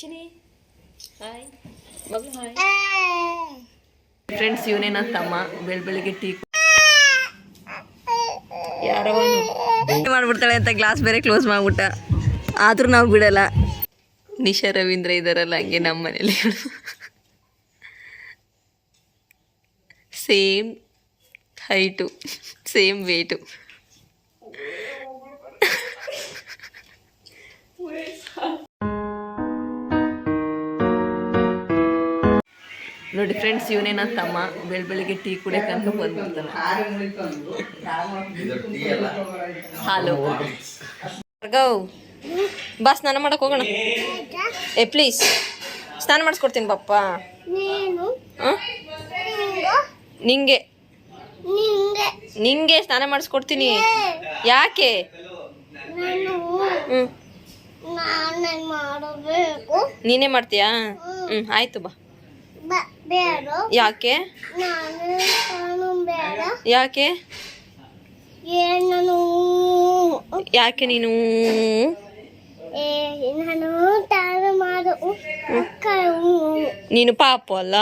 Chini hi ಮಗಳು hi friends ಇವನೇ ನನ್ನ ತಮ್ಮ ಬೆಳ್ ಬೆಳಿಗ್ಗೆ ಟೀ ಯಾರೋ ಮಾಡ್ಬಿಡ್ತಾಳೆ ಅಂತ ಗ್ಲಾಸ್ ಬೇರೆ ಕ್ಲೋಸ್ ಮಾಡ್ಬಿಟ್ಟ. ಆದ್ರೂ ನಾವು ಬಿಡಲ್ಲ. ನಿಶಾ ರವೀಂದ್ರ ಇದಾರಲ್ಲ ಹಂಗೆ ನಮ್ಮ ಮನೇಲಿ. ಸೇಮ್ ಹೈಟು ಸೇಮ್ ವೇಟು ನೋಡಿ ಫ್ರೆಂಡ್ಸ್ ಇವನೇ ನನ್ನ ತಮ್ಮ. ಬೆಳ್ ಬೆಳಿಗ್ಗೆ ಟೀ ಕುಡಿಯಕ್ಕೆ ಅಂತ ಬಂದ್ಬಿಡ್ತಾನೆ. ಹಾಲು ಗೌ ಬಾ ಸ್ನಾನ ಮಾಡಕ್ ಹೋಗೋಣ. ಏ ಪ್ಲೀಸ್ ಸ್ನಾನ ಮಾಡಿಸ್ಕೊಡ್ತೀನಿ ಪಪ್ಪ. ನೀನು? ನಿಂಗೆ? ನಿಂಗೆ. ಸ್ನಾನ ಮಾಡಿಸ್ಕೊಡ್ತೀನಿ. ಯಾಕೆ? ನಾನು? ಮಾಡ್ತೀಯಾ? ಹ್ಞೂ ಆಯ್ತು ಬಾ. ಯಾಕೆ? ಯಾಕೆ? ಯಾಕೆ ನೀನು ನಾನು ಪಾಪು ಅಲ್ಲ?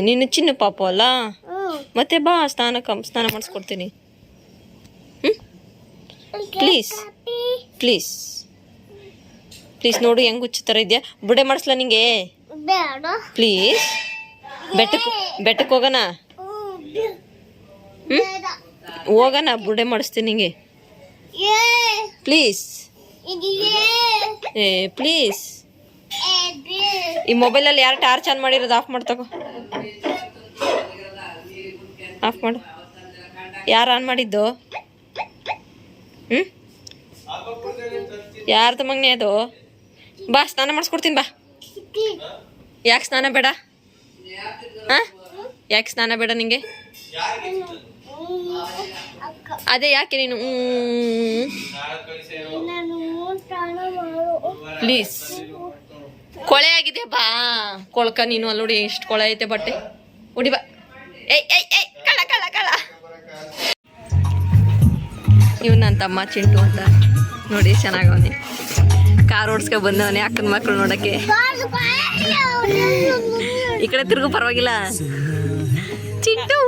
ನೀನು ಚಿನ್ನ ಪಾಪ ಅಲ್ಲ. ಮತ್ತೆ ಬಾ ಸ್ನಾನ ಸ್ನಾನ ಮಾಡಿಸ್ಕೊಡ್ತೀನಿ. ಪ್ಲೀಸ್. ಪ್ಲೀಸ್. ಪ್ಲೀಸ್ ನೋಡು ಹೆಂಗ್ ಹುಚ್ಚು ಥರ ಇದೆಯಾ? ಬುಡೆ ಮಾಡಿಸ್ಲಾ ನಿಂಗೆ? ಬೇಡ. ಪ್ಲೀಸ್. ಬೆಟ್ಟಕ್ಕೆ ಬೆಟ್ಟಕ್ಕೆ ಹೋಗೋಣ ಹೋಗೋಣ ಬುಡೆ ಮಾಡಿಸ್ತೀನಿ ನಿಂಗೆ. ಪ್ಲೀಸ್. ಏ. ಪ್ಲೀಸ್. ಈ ಮೊಬೈಲಲ್ಲಿ ಯಾರು ಟಾರ್ಚ್ ಆನ್ ಮಾಡಿರೋದು ಆಫ್ ಮಾಡ್ತಗೋ ಆಫ್ ಮಾಡು. ಯಾರು ಆನ್ ಮಾಡಿದ್ದು? ಹ್ಞೂ ಯಾರ್ದು ಮಗನೇ ಅದು? ಬಾ ಸ್ನಾನ ಮಾಡಿಸ್ಕೊಡ್ತೀನಿ ಬಾ. ಯಾಕೆ ಸ್ನಾನ ಬೇಡ? ಹಾಂ? ಯಾಕೆ ಸ್ನಾನ ಬೇಡ ನಿಂಗೆ? ಅದೇ ಯಾಕೆ ನೀನು? ಪ್ಲೀಸ್. ಕೊಳೆ ಆಗಿದೆ ಬಾ. ಕೊಳ್ಕ ನೀನು ಅಲ್ಲಿ ನೋಡಿ ಎಷ್ಟು ಕೊಳೆ ಐತೆ ಬಟ್ಟೆ. ಉಡಿ ಬಾ. ಏಯ್ ಏಯ್ ಏಯ್ ಕಳ ಕಳ ಕಳ. ಇವ್ ನನ್ನ ತಮ್ಮ ಚಿಂಟು ಅಂತ. ನೋಡಿ ಚೆನ್ನಾಗವನೆ ಕಾರ್ ಓಡಿಸ್ಕೊ ಬಂದವನೇ ಅಕ್ಕನ ಮಕ್ಕಳು ನೋಡಕ್ಕೆ. ಈ ಕಡೆ ತಿರುಗು ಪರವಾಗಿಲ್ಲ. ಚಿಂಟು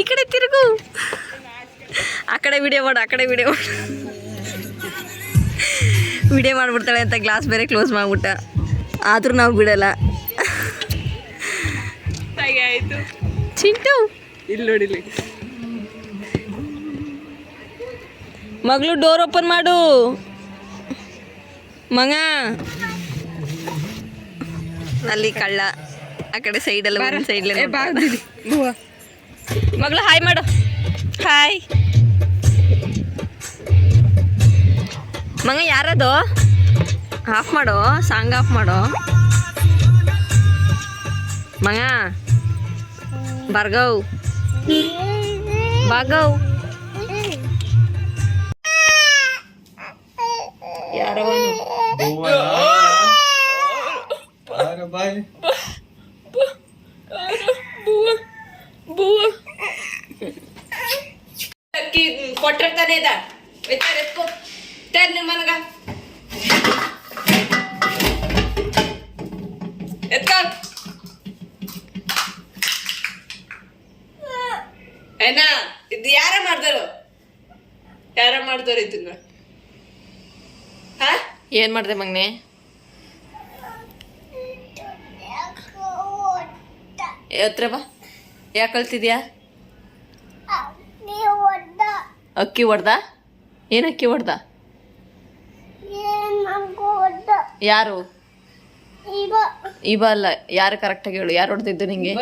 ಈ ಕಡೆ ತಿರುಗು. ಆ ಕಡೆ ವಿಡಿಯೋ ಮಾಡು ಆ ಕಡೆ ವಿಡಿಯೋ ಮಾಡು. ವಿಡಿಯೋ ಮಾಡ್ಬಿಡ್ತಾಳೆ ಅಂತ ಗ್ಲಾಸ್ ಬೇರೆ ಕ್ಲೋಸ್ ಮಾಡಿಬಿಟ್ಟ. ಆದರೂ ನಾವು ಬಿಡಲ್ಲ. ಆಯ್ತು ಚಿಂಟು. ಇಲ್ಲಿ ನೋಡಿಲಿ ಮಗಳು ಡೋರ್ ಓಪನ್ ಮಾಡು. ಮಗ. ಅಲ್ಲಿ ಕಳ್ಳ. ಆ ಕಡೆ ಸೈಡಲ್ಲಿ ಒಂದು ಸೈಡ್ ಮಗಳು ಹಾಯ್ ಮಾಡು. ಹಾಯ್ ಮಗ ಯಾರದು? ಆಫ್ ಮಾಡು ಸಾಂಗ್ ಆಫ್ ಮಾಡು. ಮಗ. ಬರ್ಗವ್ ಬಾಗವ್ ಯಾರೋ ಅಕ್ಕಿ ಕೊಟ್ಟಿರ್ತಾನೆ ಇದ ಎತ್ಕೋ. ತರ್ ನಿಮ್ಮ ಮನಗ. ಎತ್ಕೋ. ಏನ ಇದು ಯಾರ ಮಾಡ್ದಾರು? ಯಾರ ಮಾಡ್ದಾರ ಇದನ್ನ? ಹಾ? ಏನ್ ಮಾಡ್ದೆ ಮಗ್ನೆ? ಹತ್ರ ಬಾ. ಯಾಕೆ ಕಳ್ತಿದ್ಯಾ ನೀವು ಒಡ್ಡ ಅಕ್ಕಿ ಹೊಡ್ದ ಏನು ಅಕ್ಕಿ ಹೊಡ್ದ ಯಾರು? ಇವ. ಅಲ್ಲ ಯಾರು ಕರೆಕ್ಟಾಗಿ ಹೇಳು ಯಾರು ಹೊಡೆದಿದ್ದು ನಿಂಗೆ?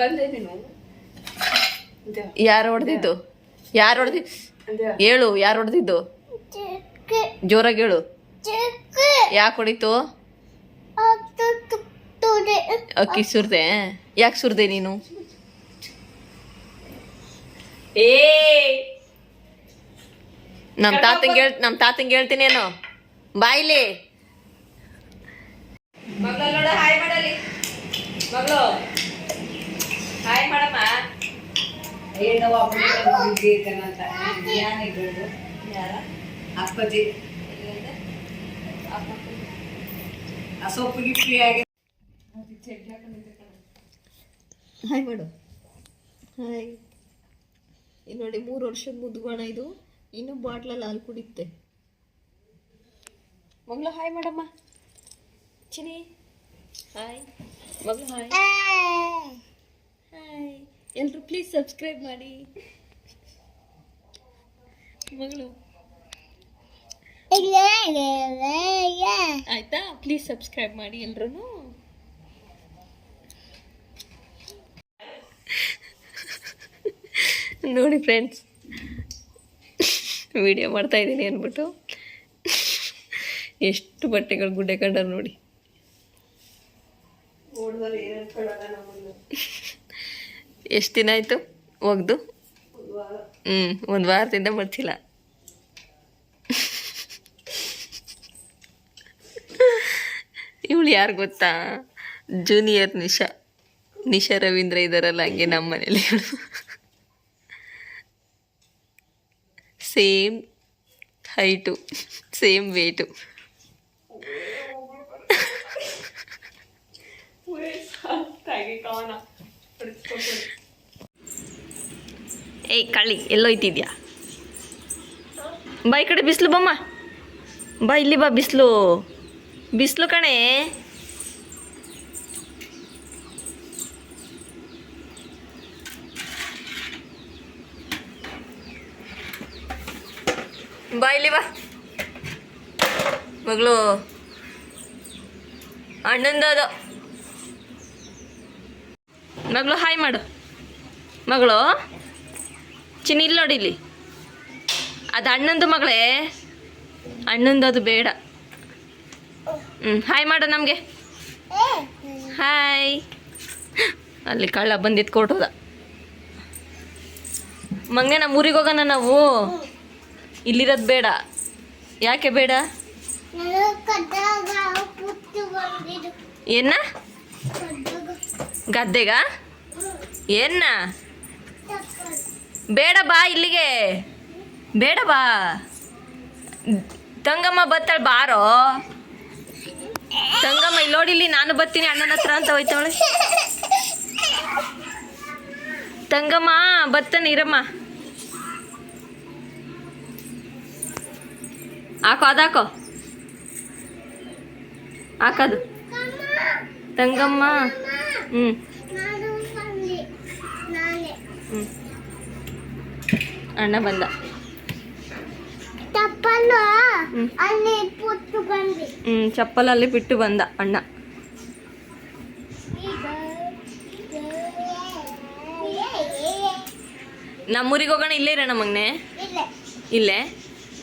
ಯಾರು ಹೊಡೆದಿದ್ದು ಯಾರು ಹೊಡೆದಿದ್ದು ಹೇಳು ಯಾರು ಹೊಡೆದಿದ್ದು ಜೋರಾಗಿ ಹೇಳು. ಯಾಕೆ ಹೊಡಿತು? ಅಕ್ಕಿ ಸುರ್ದೆ. ಯಾಕೆ ಸುರ್ದೆ ನೀನು? ಏ ನಮ್ಮ ತಾತಂಗೆ ಹೇಳ್ ನಮ್ಮ ತಾತಂಗೆ ಹೇಳ್ತೀನೇನು ಬಾಯ್ಲಿ. ಮಗಳು ಹಾಯ್ ಮಾಡಲಿ. ಮಗಳು. ಹಾಯ್ ಮಾಡಮ್ಮ. ಅಪ್ಪಜಿ. ಆ ಸೊಪ್ಪು ಗಿಪ್ಪಿ ಆಗಿ ಹಾಯ್ ಮಾಡು. ಹಾಯ್. ನೋಡಿ ಮೂರು ವರ್ಷದ ಮುದ್ಗೋಣ ಇದು. ಇನ್ನೂ ಬಾಟ್ಲಲ್ಲಿ ಹಾಲು ಕುಡಿಯುತ್ತೆ. ಮಗಳು ಹಾಯ್ ಮಾಡಮ್ಮ ಚಿನಿ ಹಾಯ್ ಮಗಳು ಹಾಯ್ ಹಾಯ್ ಎಲ್ಲರೂ ಪ್ಲೀಸ್ ಸಬ್ಸ್ಕ್ರೈಬ್ ಮಾಡಿ. ಮಗಳು ಆಯ್ತಾ? ಪ್ಲೀಸ್ ಸಬ್ಸ್ಕ್ರೈಬ್ ಮಾಡಿ ಎಲ್ರೂ ನೋಡಿ ಫ್ರೆಂಡ್ಸ್ ವಿಡಿಯೋ ಮಾಡ್ತಾ ಇದ್ದೀನಿ ಅಂದ್ಬಿಟ್ಟು. ಎಷ್ಟು ಬಟ್ಟೆಗಳು ಗುಡ್ಡೆ ಕಂಡರು ನೋಡಿ. ಎಷ್ಟು ದಿನ ಆಯಿತು ಒಗ್ದು? ಹ್ಞೂ ಒಂದು ವಾರದಿಂದ ಬರ್ತಿಲ್ಲ ಇವಳು ಯಾರು ಗೊತ್ತಾ? ಜೂನಿಯರ್ ನಿಶಾ. ನಿಶಾ ರವೀಂದ್ರ ಇದ್ದಾರಲ್ಲ ಹಂಗೆ ನಮ್ಮ ಮನೇಲಿ ಇವಳು ಸೇಮ್ ಹೈಟು, ಸೇಮ್ ವೇಟು. ಏಯ್, ಕಳ್ಳಿ ಎಲ್ಲೋಯ್ತಿದ್ಯಾ ಬಾ ಈ ಕಡೆ ಬಿಸಿಲು ಬಮ್ಮ. ಬಾ, ಇಲ್ಲಿ ಬಾ ಬಿಸಿಲು. ಬಿಸಿಲು ಕಣೆ. ಬಾ ಇಲ್ಲಿ ಬಾ. ಮಗಳು. ಅಣ್ಣಂದದು ಮಗಳು ಹಾಯ್ ಮಾಡು. ಮಗಳು, ಚಿನ್ನ ಇಲ್ಲಿ ನೋಡಿ ಇಲ್ಲಿ. ಅದು ಅಣ್ಣಂದು ಮಗಳೇ? ಅಣ್ಣಂದದು ಬೇಡ. ಹ್ಞೂ ಹಾಯ್ ಮಾಡು ನಮಗೆ. ಹಾಯ್ ಅಲ್ಲಿ ಕಳ್ಳ ಬಂದಿದ್ದು ಕೊಟ್ಟೋದ ಮಂಗೆ ನಮ್ಮ ಊರಿಗೆ ಹೋಗೋಣ ನಾವು. ಇಲ್ಲಿರೋದು ಬೇಡ. ಯಾಕೆ ಬೇಡ? ಏನ ಗದ್ದೆಗ? ಏನ ಬೇಡ ಬಾ ಇಲ್ಲಿಗೆ. ಬೇಡ ಬಾ. ತಂಗಮ್ಮ ಬತ್ತಾಳ ಬಾರೋ? ತಂಗಮ್ಮ ಇಲ್ಲಿ ನೋಡಿ, ಇಲ್ಲಿ ನಾನು ಬರ್ತೀನಿ ಅಣ್ಣನ ಹತ್ರ ಅಂತ ಹೋಯ್ತಾವಳೆ. ತಂಗಮ್ಮ, ಬತ್ತಾನೆ ಇರಮ್ಮ. ಹಾಕೋ ಅದಾಕೋ ಹಾಕೋದು. ತಂಗಮ್ಮ. ಹ್ಞೂ ಹ್ಞೂ ಅಣ್ಣ ಬಂದ. ಹ್ಞೂ ಚಪ್ಪಲಲ್ಲಿ ಬಿಟ್ಟು ಬಂದ ಅಣ್ಣ. ನಮ್ಮೂರಿಗೆ ಹೋಗೋಣ ಇಲ್ಲೇ ಇರೋಣ ಮಗ್ನೆ? ಇಲ್ಲೇ?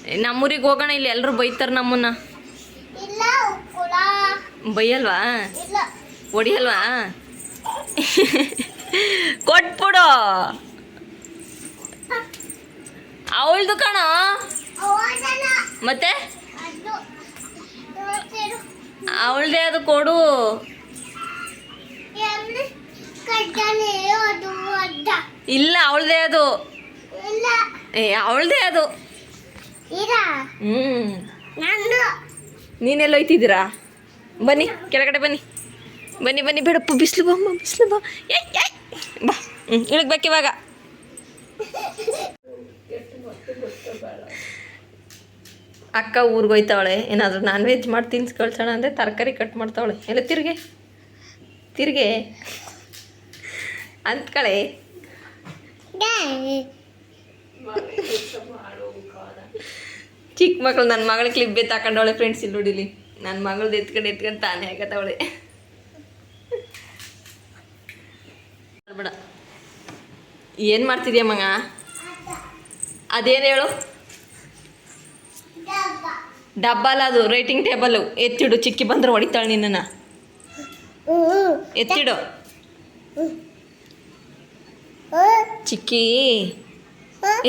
ನಮ್ಮೂರಿಗೆ ಹೋಗೋಣ ಇಲ್ಲಿ ಎಲ್ಲರೂ ಬೈತಾರೆ ನಮ್ಮನ್ನ. ಬೈಯಲ್ವಾ? ಹೊಡಿಯಲ್ವಾ? ಕೊಟ್ಬಿಡು. ಅವಳ್ದು ಕಣ. ಮತ್ತೆ? ಅವಳದೇ ಅದು ಕೊಡು. ಇಲ್ಲ ಅವಳದೇ ಅದು. ಏ ಅವಳದೇ ಅದು. ಹ್ಞೂ ನಾನು ನೀನೆಲ್ಲ ಹೋಯ್ತಿದ್ದೀರಾ? ಬನ್ನಿ ಕೆಳಗಡೆ ಬನ್ನಿ. ಬನ್ನಿ ಬನ್ನಿ ಬೇಡಪ್ಪ ಬಿಸಿಲು ಬಮ್ಮ ಬಿಸಿಲು ಬಾ. ಬಾ. ಹ್ಞೂ ಇಳಗ್ಬೇಕು ಇವಾಗ. ಅಕ್ಕ ಊರಿಗೆ ಹೋಯ್ತಾವಳೆ. ಏನಾದರೂ ನಾನ್ ವೆಜ್ ಮಾಡಿ ತಿನ್ಸ್ ಕಳ್ಸೋಣ ಅಂದರೆ ತರಕಾರಿ ಕಟ್ ಮಾಡ್ತಾವಳೆ. ಎಲ್ಲ ತಿರ್ಗೆ. ತಿರ್ಗೆ. ಅಂತ್ಕಳೆ. ಚಿಕ್ಕ ಮಕ್ಳು ನನ್ನ ಮಗಳ ಕ್ಲಿಪ್ ಬೇ ತಗೊಂಡವಳೆ ಫ್ರೆಂಡ್ಸ್ ಇಲ್ಲಿ ನೋಡಿಲಿ. ನನ್ನ ಮಗಳದ್ದು ಎತ್ಕೊಂಡು ಎತ್ಕೊಂಡು ತಾನೇ ಆಗತ್ತವಳೆ ಬೇಡ. ಏನು ಮಾಡ್ತಿದ್ಯಾ ಮಗ? ಅದೇನು ಹೇಳು? ಡಬ್ಬ ಅಲ್ಲ ಅದು ರೈಟಿಂಗ್ ಟೇಬಲ್ ಎತ್ತಿಡು, ಚಿಕ್ಕಿ ಬಂದ್ರೆ ಹೊಡಿತಾಳೆ ನಿನ್ನ ಎತ್ತಿಡು. ಚಿಕ್ಕಿ.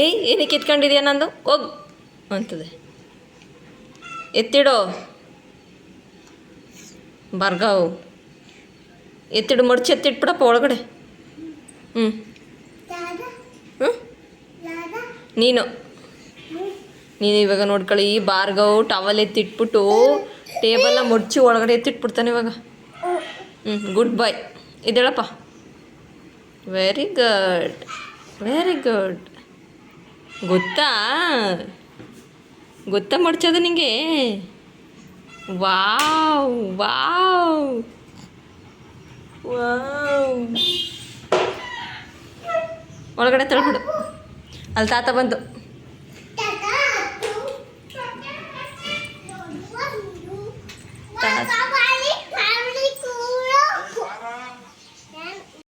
ಏಯ್, ಏನಕ್ಕೆ ಎತ್ಕೊಂಡಿದ್ಯಾ ನಂದು? ಹೋಗ್. ಅಂತದೆ. ಎತ್ತಿಡು? ಬರ್ಗಾವ್ ಎತ್ತಿಡು, ಮಡ್ಚಿ ಎತ್ತಿಟ್ಬಿಡಪ್ಪ ಒಳಗಡೆ. ಹ್ಞೂ ಹ್ಞೂ ನೀನು. ನೀನು ಇವಾಗ ನೋಡ್ಕೊಳ್ಳಿ, ಭಾರ್ಗವ್ ಟವಲ್ ಎತ್ತಿಟ್ಬಿಟ್ಟು ಟೇಬಲ್ನ ಮುಡ್ಚಿ ಒಳಗಡೆ ಎತ್ತಿಟ್ಬಿಡ್ತಾನೆ ಇವಾಗ. ಹ್ಞೂ ಗುಡ್ ಬೈ ಇದೇಳಪ್ಪ ವೆರಿ ಗುಡ್ ವೆರಿ ಗುಡ್ ಗೊತ್ತಾ? ಗೊತ್ತಾ ಮಾಡ್ಚೋದು ನಿಂಗೆ? Wow wow. ವಾವ್. ಒಳಗಡೆ ತಳ್ಬಿಡು. ಅಲ್ಲಿ ತಾತ ಬಂದು. ತಾತ